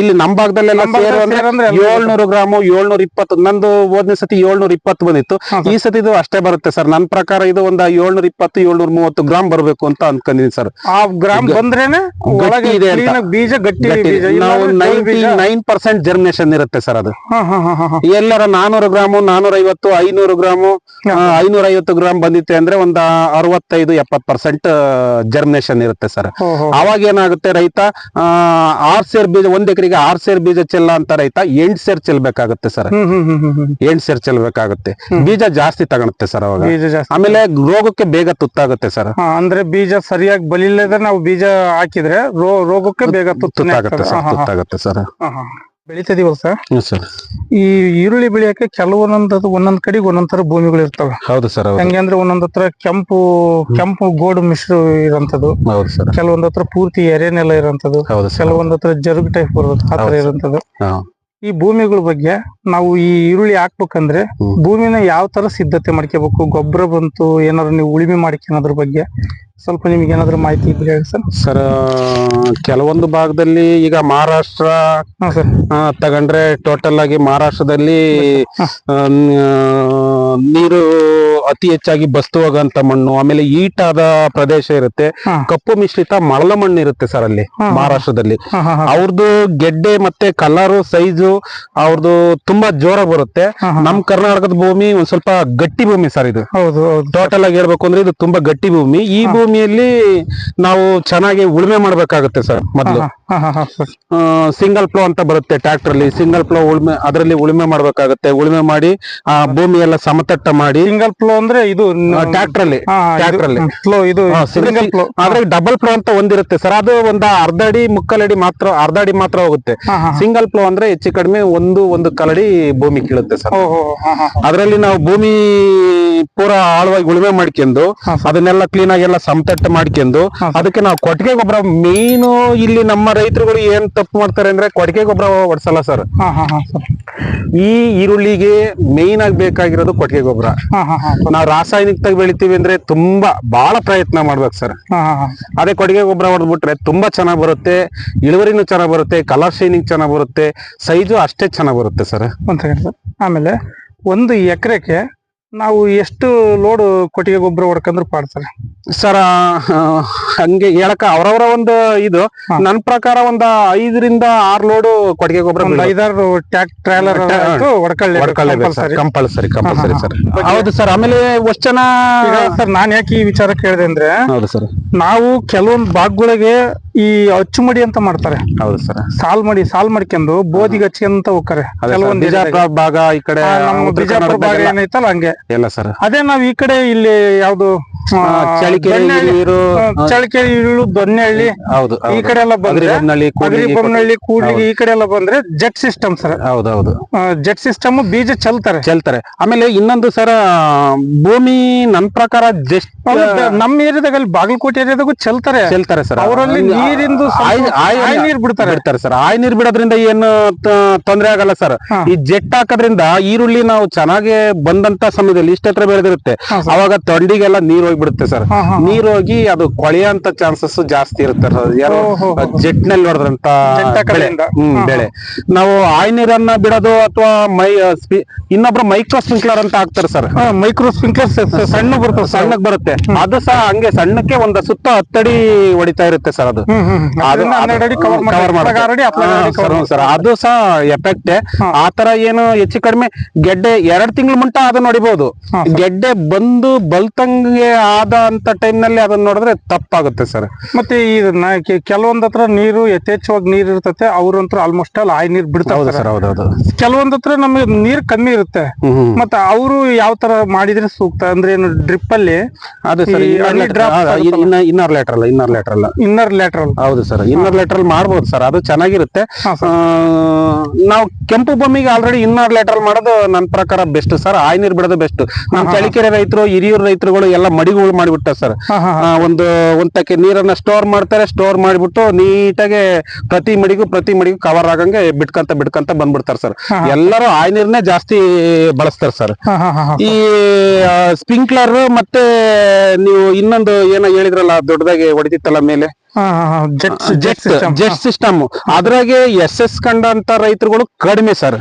ಇಲ್ಲಿ ನಮ್ ಭಾಗದಲ್ಲೆಲ್ಲ ಭಾಗದಲ್ಲಿ ಸೇರು ಅಂದ್ರೆ ಏಳ್ನೂರು ಗ್ರಾಮು ಏಳ್ನೂರ ಇಪ್ಪತ್ತು ನಂದು ಹೋದ್ನೇ ಸತಿ ಏಳ್ನೂರ ಇಪ್ಪತ್ತು ಬಂದಿತ್ತು. ಈ ಸತಿ ಇದು ಅಷ್ಟೇ ಬರುತ್ತೆ ಸರ್ ನನ್ನ ಪ್ರಕಾರ ಇದು ಒಂದು ಏಳ್ನೂರ ಇಪ್ಪತ್ತು ಏಳ್ನೂರ ಮೂವತ್ತು ಗ್ರಾಮ್ ಬರ್ಬೇಕು ಅಂತ ಅನ್ಕೊಂಡಿದೀನಿ ಸರ್. ಆ ಗ್ರಾಮ್ ಬಂದ್ರೇನೆ ಒಳಗೆ ಇದೆ ಅಂತ. clean ಆಗಿ ಬೀಜ ಗಟ್ಟಿ ಗಟ್ಟಿ ಬೀಜ ಇಲ್ಲ ನಾವು ನೈಂಟಿ ಬೀಜ. ನೈನ್ ಪರ್ಸೆಂಟ್ ಜರ್ಮಿನೇಷನ್ ಇರುತ್ತೆ ಸರ್ ಅದು. ಹಾ ಹಾ ಹಾ ಹಾ ಹಾ. ಎಲ್ಲರ ನಾನೂರು ಗ್ರಾಮು ನಾನೂರ ಐವತ್ತು ಐನೂರು ಗ್ರಾಮು ಐನೂರ ಐವತ್ತು ಗ್ರಾಮ್ ಬಂದಿತ್ತೆ ಅಂದ್ರೆ ಒಂದ್ ಅರವತ್ತೈದು ಎಪ್ಪತ್ ಪರ್ಸೆಂಟ್ ಜರ್ಮಿನೇಷನ್ ಇರುತ್ತೆ ಸರ್. ಹೋ, ಹೋ. ಅವಾಗ ಏನಾಗುತ್ತೆ ರೈತ ಆ, ಆರ್ ಸೇರ್ ಬೀಜ ಒಂದ್ ಎಕರೆಗೆ ಆರ್ ಸೇರ್ ಬೀಜ ಚೆಲ್ಲ ಅಂತ ರೈತ ಎಂಟ್ ಸೇರ್ ಚೆಲ್ಬೇಕಾಗುತ್ತೆ ಸರ್. ಹ್ಮ್ ಹ್ಮ್ ಹ್ಮ್ ಹ್ಮ್ ಹ್ಮ್. ಎಂಟ್ ಸೇರ್ ಚೆಲ್ಬೇಕಾಗುತ್ತೆ. ಬೀಜ ಜಾಸ್ತಿ ತಗೊಳುತ್ತೆ ಸರ್ ಅವಾಗ. ಬೀಜ ಜಾಸ್ತಿ. ಆಮೇಲೆ ರೋಗಕ್ಕೆ ಬೇಗ ತುತ್ತಾಗುತ್ತೆ ಸರ್. ಹಾ ಅಂದ್ರೆ ಬೀಜ ಸರಿಯಾಗಿ ಬಲಿಲ್ಲದೆ ನಾವು ಬೀಜ ಹಾಕಿದ್ರೆ ರೋಗಕ್ಕೆ ಬೇಗ ತುತ್ತು ತುತ್ತಾಗುತ್ತೆ ಸರ್. ತುತ್ತಾಗುತ್ತೆ ಸರ್. ಈ ಈರುಳ್ಳಿ ಬೆಳೆಯಕ್ಕೆ ಕೆಲವೊಂದೊಂದು ಒಂದೊಂದ್ ಕಡೆಗೆ ಒಂದೊಂದ್ ತರ ಭೂಮಿಗಳು ಇರ್ತವೆ. ಹೌದು ಸರ್ ಹೆಂಗೆ ಅಂದ್ರೆ ಒಂದೊಂದ್ ಹತ್ರ ಕೆಂಪು ಕೆಂಪು ಗೋಡು ಮಿಶ್ರ ಇರಂತದ್ದು ಹೌದು ಸರ್. ಕೆಲವೊಂದ್ ಹತ್ರ ಪೂರ್ತಿ ಎರೆನೆಲ್ಲ ಇರಂತದ್ದು ಕೆಲವೊಂದ್ ಹತ್ರ ಜರುಗ್ ಟೈಪ್ ಬರುತ್ತೆ ಆ ತರ ಹೌದು. ಈ ಭೂಮಿಗಳ ಬಗ್ಗೆ ನಾವು ಈ ಈರುಳ್ಳಿ ಹಾಕ್ಬೇಕಂದ್ರೆ. ಭೂಮಿನ ಯಾವ ತರ ಸಿದ್ಧತೆ ಮಾಡ್ಕೋಬೇಕು ಗೊಬ್ಬರ ಬಂತು ಏನಾದ್ರು ನೀವು ಉಳಿಮೆ ಮಾಡ್ಕೊಳೋದ್ರ ಬಗ್ಗೆ ಸ್ವಲ್ಪ ನಿಮ್ಗೆ ಏನಾದ್ರು ಮಾಹಿತಿ ಇದ್ರೆ ಹೇಳಿ ಸರ್. ಸರ್ ಕೆಲವೊಂದು ಭಾಗದಲ್ಲಿ ಈಗ ಮಹಾರಾಷ್ಟ್ರ ಹಾ ಸರ್. ಆ, ತಗೊಂಡ್ರೆ ಟೋಟಲ್ ಆಗಿ ಮಹಾರಾಷ್ಟ್ರದಲ್ಲಿ ಆ, ನೀರು ಅತಿ ಹೆಚ್ಚಾಗಿ ಬಸ್ತು ಹೋಗಂತ ಮಣ್ಣು ಆಮೇಲೆ ಈಟಾದ ಪ್ರದೇಶ ಇರುತ್ತೆ. ಹಾ. ಕಪ್ಪು ಮಿಶ್ರಿತ ಮರಳ ಮಣ್ಣು ಇರುತ್ತೆ ಸರ್ ಅಲ್ಲಿ ಹಾ. ಮಹಾರಾಷ್ಟ್ರದಲ್ಲಿ. ಹಾ ಹಾ ಹಾ. ಅವ್ರದ್ದು ಗೆಡ್ಡೆ ಮತ್ತೆ ಕಲರು ಸೈಜು ಅವ್ರದ್ದು ತುಂಬಾ ಜೋರಾಗಿ ಬರುತ್ತೆ. ಹಾ, ಹಾ. ನಮ್ ಕರ್ನಾಟಕದ ಭೂಮಿ ಒಂದ್ ಸ್ವಲ್ಪ ಗಟ್ಟಿ ಭೂಮಿ ಸರ್ ಇದು. ಹೌದು ಹೌದು. ಟೋಟಲ್ ಆಗಿ ಹೇಳ್ಬೇಕು ಅಂದ್ರೆ ಇದು ತುಂಬಾ ಗಟ್ಟಿ ಭೂಮಿ. ಈ ಭೂಮಿಯಲ್ಲಿ ನಾವು ಚೆನ್ನಾಗಿ ಉಳುಮೆ ಮಾಡ್ಬೇಕಾಗುತ್ತೆ ಸರ್ ಮೊದಲು. ಸಿಂಗಲ್ ಫ್ಲೋ ಅಂತ ಬರುತ್ತೆ ಟ್ರ್ಯಾಕ್ಟರ್ ಅಲ್ಲಿ ಸಿಂಗಲ್ ಫ್ಲೋ ಉಳುಮೆ ಅದರಲ್ಲಿ ಉಳುಮೆ ಮಾಡ್ಬೇಕಾಗುತ್ತೆ. ಉಳುಮೆ ಮಾಡಿ ಆ ಭೂಮಿ ಎಲ್ಲ ಸಮತಟ್ಟ ಮಾಡಿ ಸಿಂಗಲ್ ಫ್ಲೋ ಅಂದ್ರೆ ಇದು ಟ್ರ್ಯಾಕ್ಟರ್ ಅಲ್ಲಿ ಟ್ರಾಕ್ಟರ್ ಅಲ್ಲಿ ಫ್ಲೋ ಇದು ಸಿಂಗಲ್ ಫ್ಲೋ ಆದ್ರೆ ಡಬಲ್ ಫ್ಲೋ ಅಂತ ಒಂದಿರುತ್ತೆ ಸರ್. ಅದು ಒಂದ್ ಅರ್ಧ ಅಡಿ ಮುಕ್ಕಲಡಿ ಮಾತ್ರ ಅರ್ಧ ಅಡಿ ಮಾತ್ರ ಹೋಗುತ್ತೆ. ಸಿಂಗಲ್ ಫ್ಲೋ ಅಂದ್ರೆ ಹೆಚ್ಚು ಕಡಿಮೆ ಒಂದು ಒಂದು ಕಲಡಿ ಭೂಮಿ ಕೀಳುತ್ತೆ ಸರ್. ಅದರಲ್ಲಿ ನಾವು ಭೂಮಿ ಪೂರಾ ಆಳವಾಗಿ ಉಳುಮೆ ಮಾಡ್ಕೊಂಡು ಅದನ್ನೆಲ್ಲ ಕ್ಲೀನ್ ಆಗಿ ಎಲ್ಲ ಸಮತಟ್ಟು ಮಾಡ್ಕೊಂಡು ಅದಕ್ಕೆ ನಾವು ಕೊಟ್ಟಿಗೆ ಗೊಬ್ಬರ ಮೇನು ಇಲ್ಲಿ ನಮ್ಮ ರೈತರುಗಳು ಏನ್ ತಪ್ಪು ಮಾಡ್ತಾರೆ ಅಂದ್ರೆ ಕೊಟ್ಟಿಗೆ ಗೊಬ್ಬರ ಹೊಡ್ಸಲ್ಲ ಸರ್. ಈ ಈರುಳ್ಳಿಗೆ ಮೇನ್ ಆಗಿ ಬೇಕಾಗಿರೋದು ಕೊಟ್ಟಿಗೆ ಗೊಬ್ಬರ. ನಾವು ರಾಸಾಯನಿಕವಾಗಿ ಬೆಳಿತೀವಿ ಅಂದ್ರೆ ತುಂಬಾ ಬಹಳ ಪ್ರಯತ್ನ ಮಾಡ್ಬೇಕು ಸರ್. ಅದೇ ಕೊಟ್ಟಿಗೆ ಗೊಬ್ಬರ ಹೊಡೆದ್ಬಿಟ್ರೆ ತುಂಬಾ ಚೆನ್ನಾಗಿ ಬರುತ್ತೆ ಇಳುವರಿನೂ ಚೆನ್ನಾಗಿ ಬರುತ್ತೆ ಕಲರ್ ಶೈನಿಂಗ್ ಚೆನ್ನಾಗಿ ಬರುತ್ತೆ ಸೈಜು ಅಷ್ಟೇ ಚೆನ್ನಾಗಿ ಬರುತ್ತೆ ಸರ್. ಒಂದ್ ಸೆಕೆಂಡ್ ಸರ್. ಆಮೇಲೆ ಒಂದು ಎಕರೆಗೆ ನಾವು ಎಷ್ಟು ಲೋಡ್ ಕೊಟ್ಟಿಗೆ ಗೊಬ್ಬರ ಹೊಡ್ಕಂದ್ರೆ ಪಾಡ್ತಾರೆ? ಸರ್ ಹಂಗೆ ಹೇಳಕ ಅವರವರ ಒಂದು ಇದು ನನ್ ನನ್ನ ಪ್ರಕಾರ ಒಂದ ಐದರಿಂದ ಆರ್ ಲೋಡ್ ಕೊಟ್ಟಿಗೆ ಗೊಬ್ಬರ ಐದಾರು ಟ್ಯಾಕ್ ಟ್ರಾಲರ್ ಕಂಪಲ್ಸರಿ ಕಂಪಲ್ಸರಿ ಸರ್. ಹೌದು ಸರ್ ಆಮೇಲೆ ಜನ ಸರ್ ನಾನ್ ಯಾಕೆ ಈ ವಿಚಾರ ಕೇಳಿದೆ ಅಂದ್ರೆ ಹೌದು ಸರ್. ನಾವು ಕೆಲವೊಂದು ಭಾಗಗಳಿಗೆ ಈ ಅಚ್ಚುಮಡಿ ಅಂತ ಮಾಡ್ತಾರೆ. ಹೌದು ಸರ್. ಸಾಲ್ ಮಾಡಿ ಸಾಲ್ ಮಾಡ್ಕೊಂಡು ಬೋದಿಗೆ ಅಂತ ಹೋಗ್ತಾರೆ. ಕೆಲವೊಂದು ಬಿಜಾಪುರ ಭಾಗ ಈ ಕಡೆ ಬಿಜಾಪುರ ಭಾಗ ಏನೈತಲ್ಲ ಹಂಗೆ. ಎಲ್ಲ ಸರ್ ಅದೇ ನಾವು ಈ ಕಡೆ ಇಲ್ಲಿ ಯಾವ್ದು ಚಳಿಕೆರೆ ಹೌದು ಈ ಕಡೆ ಎಲ್ಲ ಬಂದ್ರೆ ಕೂಡ್ಲಿಗಿ, ಈ ಕಡೆ ಎಲ್ಲ ಬಂದ್ರೆ ಜೆಟ್ ಸಿಸ್ಟಮ್ ಸರ್ ಹೌದು ಹೌದು. ಜೆಟ್ ಸಿಸ್ಟಮ್ ಬೀಜ ಚಲ್ತಾರೆ. ಚಲ್ತಾರೆ. ಆಮೇಲೆ ಇನ್ನೊಂದು ಸರ ಭೂಮಿ ನನ್ ಪ್ರಕಾರ ಜಸ್ಟ್ ನಮ್ಮ ಏರಿಯಾದಾಗ ಅಲ್ಲಿ ಬಾಗಲಕೋಟೆ ಏರಿಯಾದಾಗೂ ಚೆಲ್ತಾರೆ. ಚೆಲ್ತಾರೆ ಸರ್ ಅವರಲ್ಲಿ ನೀರಿಂದು ಆಯ್- ನೀರ್ ಬಿಡ್ತಾರೆ. ಬಿಡ್ತಾರೆ ಸರ್ ಆಯ್ ನೀರ್ ಬಿಡೋದ್ರಿಂದ ಏನು ತೊಂದರೆ ಆಗಲ್ಲ ಸರ್ ಈ ಜೆಟ್ ಹಾಕೋದ್ರಿಂದ ಈರುಳ್ಳಿ ನಾವು ಚೆನ್ನಾಗಿ ಬಂದಂತ ಸಮಯದಲ್ಲಿ ಇಷ್ಟ ಹತ್ರ ಬೆಳೆದಿರುತ್ತೆ. ಅವಾಗ ತೊಂಡಿಗೆಲ್ಲ ನೀರ್ ಹೋಗ್ಬಿಡುತ್ತೆ ಸರ್. ನೀರ್ ಹೋಗಿ ಅದು ಕೊಳೆಯಂತ ಚಾನ್ಸಸ್ ಜಾಸ್ತಿ ಇರುತ್ತೆ ಸರ್. ಯಾರೋ ಓಹೋ. ಜೆಟ್ನಲ್ಲಿ ಹೊಡೆದ್ರಂತ ಬೆಳೆ. ನಾವು ಆಯ್ ನೀರನ್ನ ಬಿಡೋದು ಅಥವಾ ಮೈ ಇನ್ನೊಬ್ರು ಮೈಕ್ರೋ ಸ್ಪ್ರಿಂಕ್ಲರ್ ಅಂತ ಹಾಕ್ತಾರೆ ಸರ್. ಮೈಕ್ರೋ ಸ್ಪ್ರಿಂಕ್ಲರ್ ಸಣ್ಣ ಬರುತ್ತೆ ಸಣ್ಣಕ್ ಬರುತ್ತೆ. ಅದು ಸಹ ಹಂಗೆ ಸಣ್ಣಕ್ಕೆ ಒಂದ ಸುತ್ತ ಹತ್ತಡಿ ಹೊಡಿತಾ ಇರುತ್ತೆ ಸರ್ ಅದು. ಸರ್, ಅದು ಸಹ ಎಫೆಕ್ಟ್ ಆತರ ಏನು ಹೆಚ್ಚು ಕಡಿಮೆ ಗೆಡ್ಡೆ ಎರಡ್ ತಿಂಗಳ ಮುಂಟ ಅದನ್ನ ನೋಡಿಬಹುದು ಗೆಡ್ಡೆ ಬಂದು ಬಲ್ತಂಗೆ ಆದ ಅಂತ ಟೈಮ್ನಲ್ಲಿ ಅದನ್ನ ನೋಡಿದ್ರೆ ತಪ್ಪಾಗುತ್ತೆ ಸರ್ ಮತ್ತೆ ಇದನ್ನ ಕೆಲವೊಂದ್ ಹತ್ರ ನೀರು ಯಥೇಚ್ಛವಾಗಿ ನೀರ್ ಇರ್ತತೆ ಅವ್ರಂತ್ರ ಆಲ್ಮೋಸ್ಟ್ ಅಲ್ಲಿ ಆಯ್ ನೀರ್ ಹೌದು ಬಿಡ್ತಾರೆ ಸರ್ ಹೌದೌದು ಕೆಲವೊಂದ್ ಹತ್ರ ನಮಗೆ ನೀರ್ ಕಮ್ಮಿ ಇರುತ್ತೆ. ಮತ್ತೆ ಅವರು ಯಾವ ತರ ಮಾಡಿದ್ರೆ ಸೂಕ್ತ ಅಂದ್ರೆ ಏನು ಡ್ರಿಪ್ ಅಲ್ಲಿ ಅದು ಸರ್ ಇನ್ನರ್ ಲೆಟರ್ ಅಲ್ಲ ಇನ್ನರ್ ಲೆಟರ್ ಅಲ್ಲ. ಇನ್ನರ್ ಲ್ಯಾಟ್ರಲ್ ಹೌದು ಸರ್ ಇನ್ನರ್ ಲೆಟರ್ ಮಾಡ್ಬೋದು ಸರ್ ಅದು ಚೆನ್ನಾಗಿರುತ್ತೆ. ನಾವು ಕೆಂಪು ಭೂಮಿಗೆ ಆಲ್ರೆಡಿ ಇನ್ನರ್ ಲೆಟರ್ ಮಾಡೋದು ನನ್ನ ಪ್ರಕಾರ ಬೆಸ್ಟ್ ಸರ್ ಆಯ್ ನೀರ್ ಬಿಡೋದು ಬೆಸ್ಟ್ ನಮ್ಮ ಚಳಿಕೆರೆ ರೈತರು ಹಿರಿಯೂರು ರೈತರುಗಳು ಎಲ್ಲ ಮಡಿಗಳು ಮಾಡಿಬಿಟ್ಟ ಸರ್. ಒಂದು ಒಂದಕ್ಕೆ ನೀರನ್ನ ಸ್ಟೋರ್ ಮಾಡ್ತಾರೆ ಸ್ಟೋರ್ ಮಾಡಿಬಿಟ್ಟು ನೀಟಾಗಿ ಪ್ರತಿ ಮಡಿಗೂ ಪ್ರತಿ ಮಡಿಗೂ ಕವರ್ ಆಗಂಗೆ ಬಿಟ್ಕಂತ ಬಿಟ್ಕಂತ ಬಂದ್ಬಿಡ್ತಾರೆ ಸರ್. ಎಲ್ಲರೂ ಆಯ್ ನೀರ್ನೇ ಜಾಸ್ತಿ ಬಳಸ್ತಾರೆ ಸರ್. ಈ ಸ್ಪ್ರಿಂಕ್ಲರ್ ಮತ್ತೆ ನೀವು ಇನ್ನೊಂದು ಏನೋ ಹೇಳಿದ್ರಲ್ಲ ದೊಡ್ಡದಾಗಿ ಹೊಡಿತಿತ್ತಲ್ಲ ಮೇಲೆ? ಜೆಟ್ ಜೆಟ್ ಜೆಟ್ ಸಿಸ್ಟಮ್ ಅದ್ರಾಗೆ ಎಸ್ ಎಸ್ ಕಂಡಂತ ರೈತರುಗಳು ಕಡಿಮೆ ಸರ್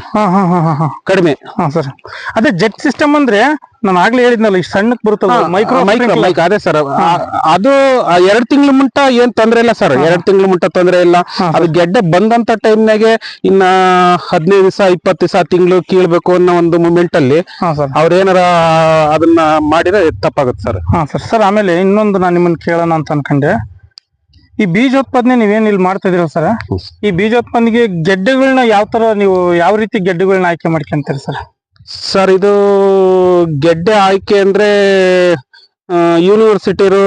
ಕಡಿಮೆ. ಸರ್ ಅದೇ ಜೆಟ್ ಸಿಸ್ಟಮ್ ಅಂದ್ರೆ ನಾನು ಆಗ್ಲೇ ಹೇಳಿದ್ನಲ್ಲ ಇಷ್ಟು ಸಣ್ಣಕ್ ಬರುತ್ತೆ ಮೈಕ್ರೋ ಮೈಕ್ರೋ ಮೈಕ್ ಅದೇ ಸರ್ ಅದು ಎರಡ್ ತಿಂಗಳ ಮುಂಟ ಏನ್ ತೊಂದ್ರೆ ಇಲ್ಲ ಸರ್ ಎರಡ್ ತಿಂಗಳ ಮುಂಟ ತೊಂದ್ರೆ ಇಲ್ಲ. ಅದು ಗೆಡ್ಡೆ ಬಂದಂತ ಟೈಮ್ನಾಗೆ ಇನ್ನ ಹದಿನೈದು ದಿವಸ ಇಪ್ಪತ್ತು ದಿವಸ ತಿಂಗಳು ಕೀಳ್ಬೇಕು ಅನ್ನೋ ಒಂದು ಮೂಮೆಂಟ್ ಅಲ್ಲಿ ಅವ್ರೇನಾರ ಅದನ್ನ ಮಾಡಿದ್ರೆ ತಪ್ಪಾಗುತ್ತೆ ಸರ್ ಹಾ ಸರ್ ಸರ್ ಆಮೇಲೆ ಇನ್ನೊಂದು ನಾನು ನಿಮ್ಮನ್ನ ಕೇಳೋಣ ಅಂತ ಅನ್ಕೊಂಡೆ. ಈ ಬೀಜೋತ್ಪಾದನೆ ನೀವೇನ್ ಇಲ್ಲಿ ಮಾಡ್ತಾ ಇದೀರ ಸರ್? ಈ ಬೀಜೋತ್ಪಾದನೆಗೆ ಗೆಡ್ಡೆಗಳನ್ನ ಯಾವ ತರ ನೀವು ಯಾವ ರೀತಿ ಗೆಡ್ಡೆಗಳನ್ನ ಆಯ್ಕೆ ಮಾಡ್ಕೊಂತೀರಿ ಸರ್? ಸರ್ ಇದು ಗೆಡ್ಡೆ ಆಯ್ಕೆ ಅಂದ್ರೆ ಯೂನಿವರ್ಸಿಟಿರು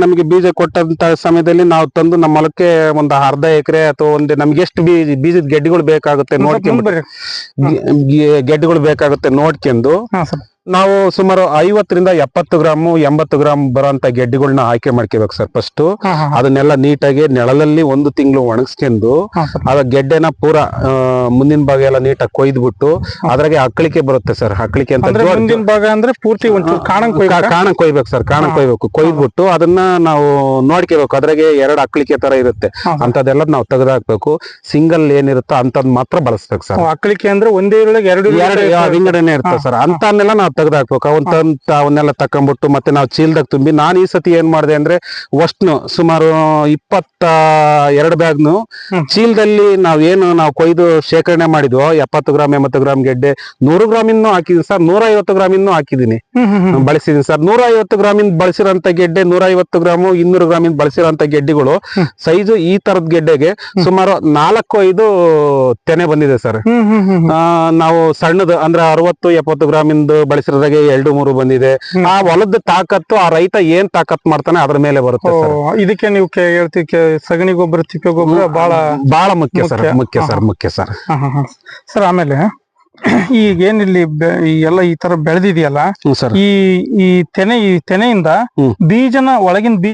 ನಮಗೆ ಬೀಜ ಕೊಟ್ಟಂತ ಸಮಯದಲ್ಲಿ ನಾವು ತಂದು ನಮ್ಮ ಹೊಲಕ್ಕೆ ಒಂದು ಅರ್ಧ ಎಕರೆ ಅಥವಾ ಒಂದು ನಮ್ಗೆ ಎಷ್ಟು ಬೀಜ ಬೀಜದ ಗೆಡ್ಡೆಗಳು ಬೇಕಾಗುತ್ತೆ ನೋಡ್ಕೊಂಡು ಗೆಡ್ಡೆಗಳು ಬೇಕಾಗುತ್ತೆ ನೋಡ್ಕೊಂಡು ಹಾ ಸರ್. ನಾವು ಸುಮಾರು ಐವತ್ತರಿಂದ ಎಪ್ಪತ್ತು ಗ್ರಾಮು ಎಂಬತ್ತು ಗ್ರಾಮ್ ಬರೋಂತ ಗೆಡ್ಡೆಗಳನ್ನ ಆಯ್ಕೆ ಮಾಡ್ಕೋಬೇಕು ಸರ್ ಫಸ್ಟ್ ಅದನ್ನೆಲ್ಲ ನೀಟಾಗಿ ನೆಳಲಲ್ಲಿ ಒಂದು ತಿಂಗಳು ಒಣಗಿಸ್ಕೊಂಡು ಅದ ಗೆಡ್ಡೆನ ಪೂರ ಮುಂದಿನ ಭಾಗ ಎಲ್ಲ ನೀಟಾಗಿ ಕೊಯ್ದ್ಬಿಟ್ಟು ಅದ್ರಾಗೆ ಅಕ್ಕಳಿಕೆ ಬರುತ್ತೆ ಸರ್ ಅಕ್ಕಳಿಕೆ ಅಂತ ಮುಂದಿನ ಭಾಗ ಅಂದ್ರೆ ಪೂರ್ತಿ ಕಾಣ ಕೊಯ್ಬೇಕು? ಸರ್ ಕಾಣ ಕೊಯ್ಬೇಕು. ಕೊಯ್ದ್ಬಿಟ್ಟು ಅದನ್ನ ನಾವು ನೋಡ್ಕೋಬೇಕು ಅದ್ರಾಗೆ ಎರಡು ಅಕ್ಕಳಿಕೆ ತರ ಇರುತ್ತೆ. ಅಂತದೆಲ್ಲ ನಾವು ತೆಗೆದಾಕ್ಬೇಕು. ಸಿಂಗಲ್ ಏನಿರುತ್ತೋ ಅಂತದ್ ಮಾತ್ರ ಬಳಸ್ಬೇಕು ಸರ್. ಅಕ್ಕಳಿಕೆ ಅಂದ್ರೆ ಒಂದೇ ಎರಡು ಎರಡು ಇರುತ್ತೆ. ಇರ್ತದೆ ಸರ್. ಅಂತನ್ನೆಲ್ಲ ನಾವು ತೆಗೆದಾಕ್ಬೇಕು. ಅವನ್ ತಂತ ಅವನ್ನೆಲ್ಲ ತಕೊಂಡ್ಬಿಟ್ಟು ಮತ್ತೆ ನಾವು ಚೀಲ್ದಾಗ ತುಂಬಿ ನಾನು ಈ ಸತಿ ಏನ್ ಮಾಡಿದೆ ಅಂದ್ರೆ ಅಷ್ಟು ಸುಮಾರು ಇಪ್ಪತ್ತ ಎರಡು ಬ್ಯಾಗ್ನು ಚೀಲದಲ್ಲಿ ನಾವೇನು ನಾವು ಕೊಯ್ದು ಶೇಖರಣೆ ಮಾಡಿದ್ವೋ ಎಪ್ಪತ್ತು ಗ್ರಾಮ್ ಎಂಬತ್ತು ಗ್ರಾಮ್ ಗೆಡ್ಡೆ ನೂರು ಗ್ರಾಮ್ ಇನ್ನು ಹಾಕಿದೀನಿ ಸರ್ ನೂರ ಐವತ್ತು ಗ್ರಾಮ್ ಇನ್ನು ಹಾಕಿದೀನಿ. ಬಳಸಿದೀನಿ ಸರ್. ನೂರ ಐವತ್ತು ಇಂದ ಬಳಸಿರೋಂತ ಗೆಡ್ಡೆ ನೂರ ಐವತ್ತು ಗ್ರಾಮು ಇನ್ನೂರು ಇಂದ ಬಳಸಿರೋಂತ ಗೆಡ್ಡೆಗಳು ಸೈಜು ಈ ತರದ ಗೆಡ್ಡೆಗೆ ಸುಮಾರು ನಾಲ್ಕು ಐದು ತೆನೆ ಬಂದಿದೆ ಸರ್. ನಾವು ಸಣ್ಣದು ಅಂದ್ರೆ ಅರವತ್ತು ಎಪ್ಪತ್ತು ಗ್ರಾಮಿಂದ ಬಳಸಿರೋದಾಗೆ ಎರಡು ಮೂರು ಬಂದಿದೆ ಆ ಹೊಲದ ತಾಕತ್ತು ಆ ರೈತ ಏನ್ ತಾಕತ್ ಮಾಡ್ತಾನೆ ಅದ್ರ ಮೇಲೆ ಬರುತ್ತೆ ಸರ್ ಇದಕ್ಕೆ ನೀವು ಕೇ- ಹೇಳ್ತೀವಿ ಕೇ- ಸಗಣಿ ಗೊಬ್ಬರ ತಿಪ್ಪೆ ಗೊಬ್ಬರ ಬಹಳ ಬಹಳ ಮುಖ್ಯ ಸರ್ ಮುಖ್ಯ. ಮುಖ್ಯ ಸರ್ ಮುಖ್ಯ ಸರ್. ಸರ್ ಆಮೇಲೆ ಈಗ ಏನಿಲ್ಲಿ ಬೆ- ಈ ಎಲ್ಲ ಈ ತರ ಬೆಳೆದಿದೆಯಲ್ಲ ಹ್ಮ್ ಸರ್ ಈ ಈ ತೆನೆ ಈ ತೆನೆಯಿಂದ ಹ್ಮ್. ಬೀಜನ ಒಳಗಿನ ಬೀಜ